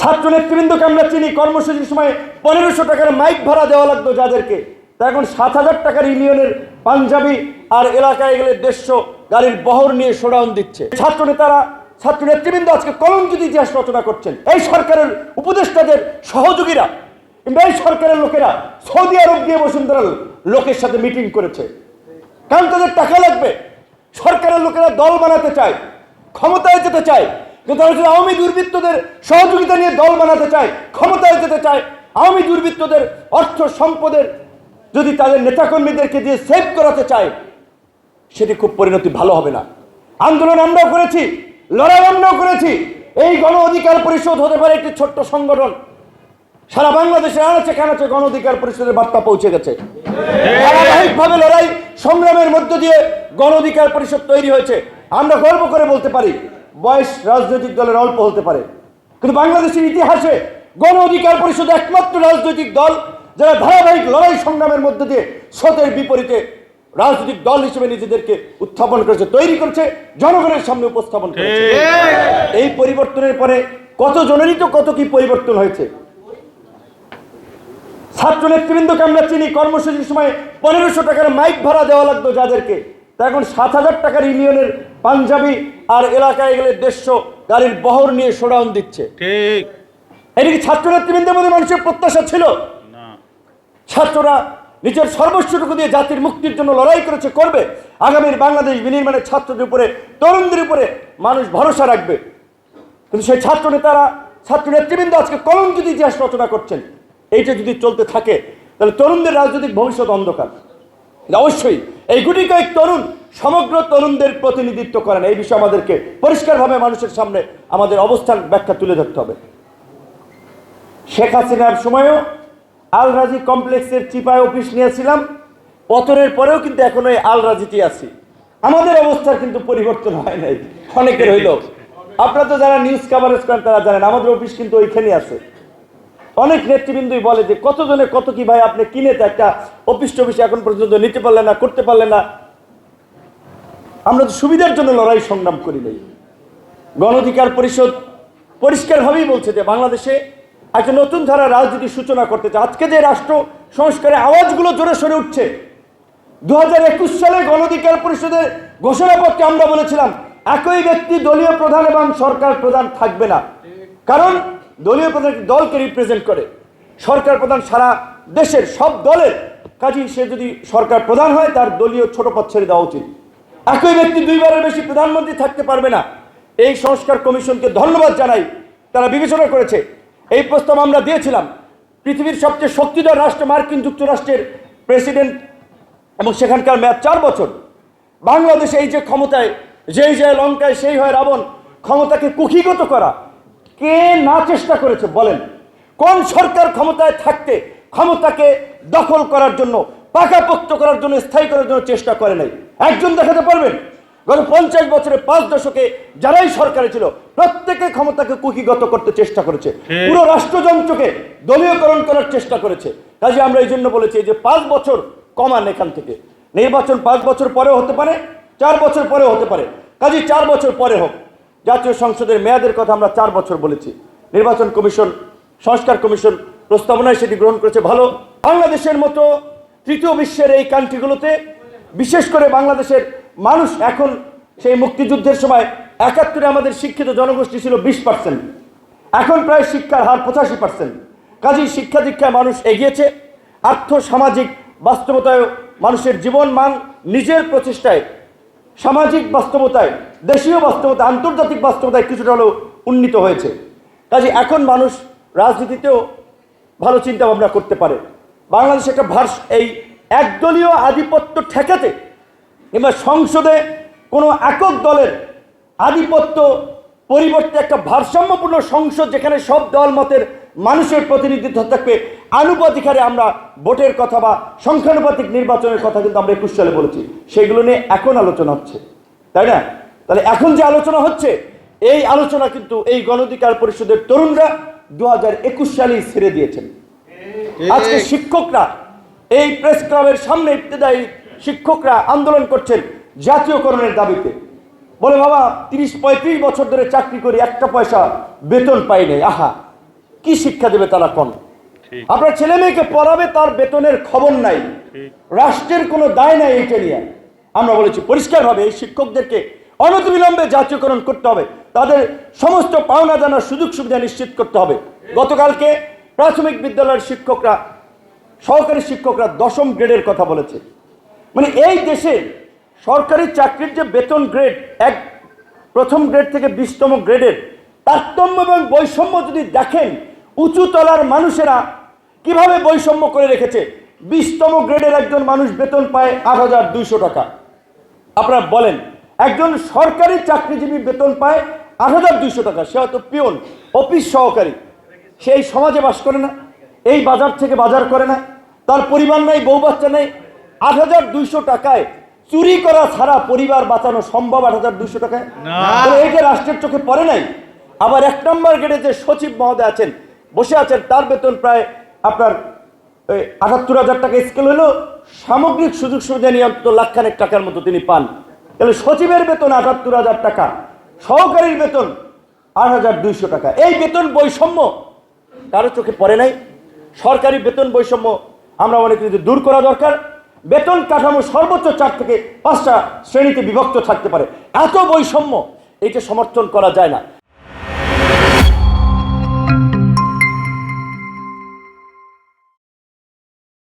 ছাত্র নেতৃবৃন্দকে আমরা চিনি। কর্মসূচির সময় পনেরোশো টাকার মাইক ভাড়া দেওয়া লাগতো যাদেরকে। তা এখন সাত হাজার টাকার ইউনিয়নের পাঞ্জাবি আর এলাকায় গেলে দেড়শো গাড়ির বহর নিয়ে শোডাউন দিচ্ছে। ছাত্র নেতারা ছাত্র নেতৃবৃন্দ আজকে কলঙ্কিত ইতিহাস রচনা করছেন। এই সরকারের উপদেষ্টাদের সহযোগীরা কিংবা এই সরকারের লোকেরা সৌদি আরব গিয়ে বসুন্ধরা লোকের সাথে মিটিং করেছে। কারণ তাদের টাকা লাগবে। সরকারের লোকেরা দল বানাতে চায়, ক্ষমতায় যেতে চায়। আওয়ামী দুর্বৃত্তদের সহযোগিতা নিয়ে দল বানাতে চায়, ক্ষমতায় যেতে চায়, আওয়ামী দুর্বৃত্তদের অর্থ সম্পদের যদি তাদের নেতাকর্মীদেরকে দিয়ে সেভ করাতে চায়, সেটি খুব পরিণতি ভালো হবে না। আন্দোলন আমরাও করেছি, লড়াই আমরাও করেছি, এই গণ অধিকার পরিষদ হতে পারে একটি ছোট্ট সংগঠন। সারা বাংলাদেশে আনাচে কানাচে গণ অধিকার পরিষদের বার্তা পৌঁছে গেছে। ধারাবাহিকভাবে লড়াই সংগ্রামের মধ্য দিয়ে গণ অধিকার পরিষদ তৈরি হয়েছে। আমরা গর্ব করে বলতে পারি বয়স রাজনৈতিক দলের অল্প হতে পারে। কিন্তু বাংলাদেশের ইতিহাসে গণ অধিকার পরিষদ একমাত্র রাজনৈতিক দল যারা ধারাবাহিক লড়াই সংগ্রামের মধ্য দিয়ে স্রোতের বিপরীতে রাজনৈতিক দল হিসেবে নিজেদেরকে উত্থাপন করেছে তৈরি করেছে জনগণের সামনে উপস্থাপন করেছে। এই পরিবর্তনের পরে কত জনেরই তো কত কি পরিবর্তন হয়েছে? ছাত্র নেতৃবৃন্দকে আমরা চিনি কর্মসূচির সময় পনেরোশো টাকার মাইক ভাড়া দেওয়া লাগতো যাদেরকে। তা এখন সাত হাজার টাকার ইউনিয়নের পাঞ্জাবি আর এলাকায় গেলে দেড়শো গাড়ির বহর নিয়ে শোডাউন দিচ্ছে। ঠিক। এটা কি ছাত্র নেতৃবৃন্দের মধ্যে মানুষের প্রত্যাশা ছিল। ছাত্ররা নিজের সর্বস্বটুকু দিয়ে জাতির মুক্তির জন্য লড়াই করেছে করবে। আগামীর বাংলাদেশ বিনির্মাণের ছাত্রদের উপরে তরুণদের উপরে মানুষ ভরসা রাখবে। কিন্তু সেই ছাত্র নেতারা ছাত্র নেতৃবৃন্দ আজকে কলঙ্কিত ইতিহাস রচনা করছেন। এইটা যদি চলতে থাকে তাহলে তরুণদের রাজনৈতিক ভবিষ্যৎ অন্ধকার। অবশ্যই এই গুটি কয়েক তরুণ, সমগ্র তরুণদের প্রতিনিধিত্ব করেন। এই বিষয়ে আমাদেরকে পরিষ্কারভাবে মানুষের সামনে আমাদের অবস্থান ব্যাখ্যা তুলে ধরতে হবে। শেখ হাসিনার সময়ও আল রাজি কমপ্লেক্সের চিপায় অফিস নিয়েছিলাম। পতনের পরেও কিন্তু এখন ওই আল রাজিতে আছি। আমাদের অবস্থার কিন্তু পরিবর্তন হয় নাই। অনেকের হইল আপনারা তো যারা নিউজ কাভারেজ করেন, তারা জানেন, আমাদের অফিস কিন্তু ওইখানে আছে। অনেক নেতৃবৃন্দই বলে যে কতজনে কত কি ভাই আপনি কিনেতে একটা অফিস টফিস এখন পর্যন্ত নিতে পারলেন না, করতে পারলেন না। আমরা তো সুবিধার জন্য লড়াই সংগ্রাম করি নাই। গণ অধিকার পরিষদ পরিষ্কারভাবেই বলছে যে বাংলাদেশে একটা নতুন ধারা রাজনীতির সূচনা করতে চায়। আজকে যে রাষ্ট্র সংস্কারের আওয়াজগুলো জোরে সরে উঠছে দু হাজার একুশ সালে গণ অধিকার পরিষদের ঘোষণাপত্রে আমরা বলেছিলাম, একই ব্যক্তি দলীয় প্রধান এবং সরকার প্রধান থাকবে না। কারণ দলীয় প্রধান দলকে রিপ্রেজেন্ট করে। সরকার প্রধান সারা দেশের সব দলের। কাজেই সে যদি সরকার প্রধান হয়, তার দলীয় ছোট পদ ছেড়ে দেওয়া উচিত। একই ব্যক্তি দুইবারের বেশি প্রধানমন্ত্রী থাকতে পারবে না। এই সংস্কার কমিশনকে ধন্যবাদ জানাই তারা বিবেচনা করেছে। এই প্রস্তাব আমরা দিয়েছিলাম। পৃথিবীর সবচেয়ে শক্তিধর রাষ্ট্র মার্কিন যুক্তরাষ্ট্রের প্রেসিডেন্ট এবং সেখানকার মেয়াদ চার বছর। বাংলাদেশে এই যে ক্ষমতায়, যেই যায় লঙ্কায় সেই হয় রাবণ, ক্ষমতাকে কুক্ষিগত করা কে না চেষ্টা করেছে বলেন। কোন সরকার ক্ষমতায় থাকতে ক্ষমতাকে দখল করার জন্য পাকাপোক্ত করার জন্য স্থায়ী করার জন্য চেষ্টা করে নাই? একজন দেখাতে পারবেন? গত পঞ্চাশ বছরে পাঁচ দশকে যারাই সরকারে ছিল প্রত্যেকে ক্ষমতাকে কুকিগত করতে চেষ্টা করেছে। পুরো রাষ্ট্রযন্ত্রকে দলীয়করণ করার চেষ্টা করেছে। কাজে আমরা এই জন্য বলেছি যে পাঁচ বছর কমান এখান থেকে। নির্বাচন পাঁচ বছর পরেও হতে পারে চার বছর পরেও হতে পারে। কাজে চার বছর পরে হোক। জাতীয় সংসদের মেয়াদের কথা আমরা চার বছর বলেছি। নির্বাচন কমিশন, সংস্কার কমিশন প্রস্তাবনায় সেটি গ্রহণ করেছে ভালো। বাংলাদেশের মতো তৃতীয় বিশ্বের এই কান্ট্রিগুলোতে, বিশেষ করে বাংলাদেশের মানুষ এখন সেই মুক্তিযুদ্ধের সময় একাত্তরে আমাদের শিক্ষিত জনগোষ্ঠী ছিল বিশ পার্সেন্ট এখন প্রায় শিক্ষার হার পঁচাশি পার্সেন্ট কাজেই শিক্ষা দীক্ষায় মানুষ এগিয়েছে। আর্থ সামাজিক বাস্তবতায় মানুষের জীবন মান নিজের প্রচেষ্টায় সামাজিক বাস্তবতায়, দেশীয় বাস্তবতা আন্তর্জাতিক বাস্তবতায় কিছুটা হলেও উন্নীত হয়েছে। কাজে এখন মানুষ রাজনীতিতেও ভালো চিন্তা ভাবনা করতে পারে। বাংলাদেশ একটা ভার্স, এই একদলীয় আধিপত্য ঠেকাতে কিংবা সংসদে কোনো একক দলের আধিপত্য পরিবর্তে একটা ভারসাম্যপূর্ণ সংসদ যেখানে সব দল মতের মানুষের প্রতিনিধিত্ব থাকবে। আনুপাতিক হারে আমরা ভোটের কথা বা সংখ্যানুপাতিক নির্বাচনের কথা কিন্তু আমরা একুশ সালে বলেছি। সেগুলো নিয়ে এখন আলোচনা হচ্ছে। তাই না? তাহলে এখন যে আলোচনা হচ্ছে এই আলোচনা কিন্তু এই গণধিকার পরিষদের তরুণরা দু হাজার একুশ সালেই ছেড়ে দিয়েছেন। আজকে শিক্ষকরা এই প্রেস ক্লাবের সামনে ইবতেদায়ী শিক্ষকরা আন্দোলন করছেন জাতীয়করণের দাবিতে। বলে বাবা তিরিশ পঁয়ত্রিশ বছর ধরে চাকরি করি একটা পয়সা বেতন পাই নাই। আহা! কি শিক্ষা দেবে তারা কোন? আপনার ছেলে মেয়েকে পড়াবে তার বেতনের খবর নাই। রাষ্ট্রের কোনো দায় নাই এইটা নিয়ে। আমরা বলেছি পরিষ্কারভাবে এই শিক্ষকদেরকে অনতিবিলম্বে জাতীয়করণ করতে হবে। তাদের সমস্ত পাওনা জানার সুযোগ সুবিধা নিশ্চিত করতে হবে। গতকালকে প্রাথমিক বিদ্যালয়ের শিক্ষকরা সহকারী শিক্ষকরা দশম গ্রেডের কথা বলেছে। মানে এই দেশে সরকারি চাকরির যে বেতন গ্রেড এক প্রথম গ্রেড থেকে বিশতম গ্রেডের তারতম্য এবং বৈষম্য যদি দেখেন উঁচু তলার মানুষেরা কীভাবে বৈষম্য করে রেখেছে? বিশতম গ্রেডের একজন মানুষ বেতন পায় আট হাজার দুইশো টাকা। আপনারা বলেন একজন সরকারি চাকরিজীবী বেতন পায় আট হাজার দুইশো টাকা সে হয়তো পিওন অফিস সহকারী। সে এই সমাজে বাস করে না এই বাজার থেকে বাজার করে না তার পরিবার নাই বউ বাচ্চা নেই। আট হাজার দুইশো টাকায় চুরি করা ছাড়া পরিবার বাঁচানো সম্ভব আট হাজার দুইশো টাকায়? এই যে রাষ্ট্রের চোখে পড়ে নাই আবার এক নম্বর গেটে যে সচিব মহোদয় আছেন বসে আছেন, তার বেতন প্রায় আপনার আটাত্তর হাজার টাকা স্কেল হলো। সামগ্রিক সুযোগ সুবিধা নিয়ে অন্তত লাখখানেক টাকার মতো তিনি পান। তাহলে সচিবের বেতন আটাত্তর হাজার টাকা, সহকারীর বেতন আট হাজার দুইশো টাকা। এই বেতন বৈষম্য, কারও চোখে পড়ে নাই। সরকারি বেতন বৈষম্য আমরা মনে করি দূর করা দরকার। বেতন কাঠামো সর্বোচ্চ চার থেকে পাঁচটা শ্রেণীতে বিভক্ত থাকতে পারে। এত বৈষম্য, এইটা সমর্থন করা যায় না।